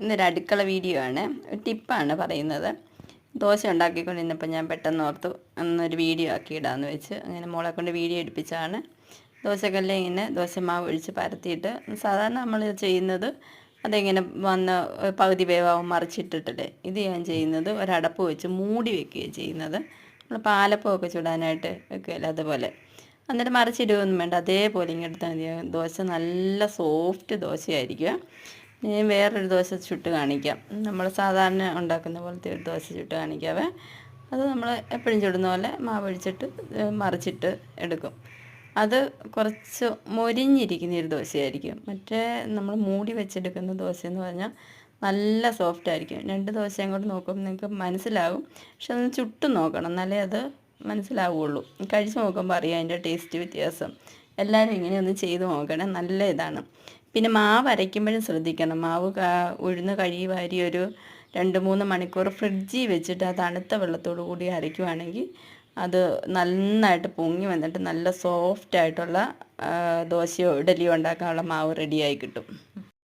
ഇന്നൊരു അടുക്കള വീഡിയോ ആണ്. ഒരു ടിപ്പാണ് പറയുന്നത്. ദോശ ഉണ്ടാക്കിക്കൊണ്ടിരുന്നപ്പോൾ ഞാൻ പെട്ടെന്ന് ഓർത്തു അന്നൊരു വീഡിയോ ആക്കി ഇടാമെന്ന് വെച്ച്. അങ്ങനെ മോളെ കൊണ്ട് വീഡിയോ എടുപ്പിച്ചാണ് ദോശക്കല്ലെ ഇങ്ങനെ ദോശമാവ് ഒഴിച്ച് പരത്തിയിട്ട് സാധാരണ നമ്മൾ ചെയ്യുന്നത് അതിങ്ങനെ വന്ന് പകുതി വേവാവും മറിച്ചിട്ടിട്ടല്ലേ ഇത് ഞാൻ ചെയ്യുന്നത് ഒരടപ്പ് വെച്ച് മൂടി വെക്കുകയാണ് ചെയ്യുന്നത്. നമ്മൾ പാലപ്പമൊക്കെ ചുടാനായിട്ട് വെക്കുകയല്ലേ അതുപോലെ. എന്നിട്ട് മറിച്ചിടുകയൊന്നും വേണ്ട. അതേപോലെ ഇങ്ങെടുത്താൽ മതി. ദോശ നല്ല സോഫ്റ്റ് ദോശയായിരിക്കും. ഞാൻ വേറൊരു ദോശ ചുട്ട് കാണിക്കാം. നമ്മൾ സാധാരണ ഉണ്ടാക്കുന്ന പോലത്തെ ഒരു ദോശ ചുട്ട് കാണിക്കാവേ. അത് നമ്മൾ എപ്പോഴും ചുടുന്ന പോലെ മാവൊഴിച്ചിട്ട് മറിച്ചിട്ട് എടുക്കും. അത് കുറച്ച് മൊരിഞ്ഞിരിക്കുന്ന ഒരു ദോശയായിരിക്കും. മറ്റേ നമ്മൾ മൂടി വെച്ചെടുക്കുന്ന ദോശ എന്ന് പറഞ്ഞാൽ നല്ല സോഫ്റ്റ് ആയിരിക്കും. രണ്ട് ദോശയും കൂടെ നോക്കുമ്പോൾ നിങ്ങൾക്ക് മനസ്സിലാകും പക്ഷെ അതൊന്ന് ചുട്ട് നോക്കണം. എന്നാലേ അത് മനസ്സിലാവുള്ളൂ. കഴിച്ച് നോക്കുമ്പോൾ അറിയാം അതിന്റെ ടേസ്റ്റ് വ്യത്യാസം. എല്ലാവരും ഇങ്ങനെയൊന്ന് ചെയ്ത് നോക്കണേ. നല്ല ഇതാണ്. പിന്നെ മാവ് അരയ്ക്കുമ്പോഴും ശ്രദ്ധിക്കണം. മാവ് ഉഴുന്ന് കഴുകി വാരി ഒരു രണ്ട് മൂന്ന് മണിക്കൂർ ഫ്രിഡ്ജിൽ വെച്ചിട്ട് ആ തണുത്ത വെള്ളത്തോടു കൂടി അരയ്ക്കുവാണെങ്കിൽ അത് നന്നായിട്ട് പൊങ്ങി വന്നിട്ട് നല്ല സോഫ്റ്റ് ആയിട്ടുള്ള ദോശയോ ഇഡലിയോ ഉണ്ടാക്കാനുള്ള മാവ് റെഡിയായി കിട്ടും.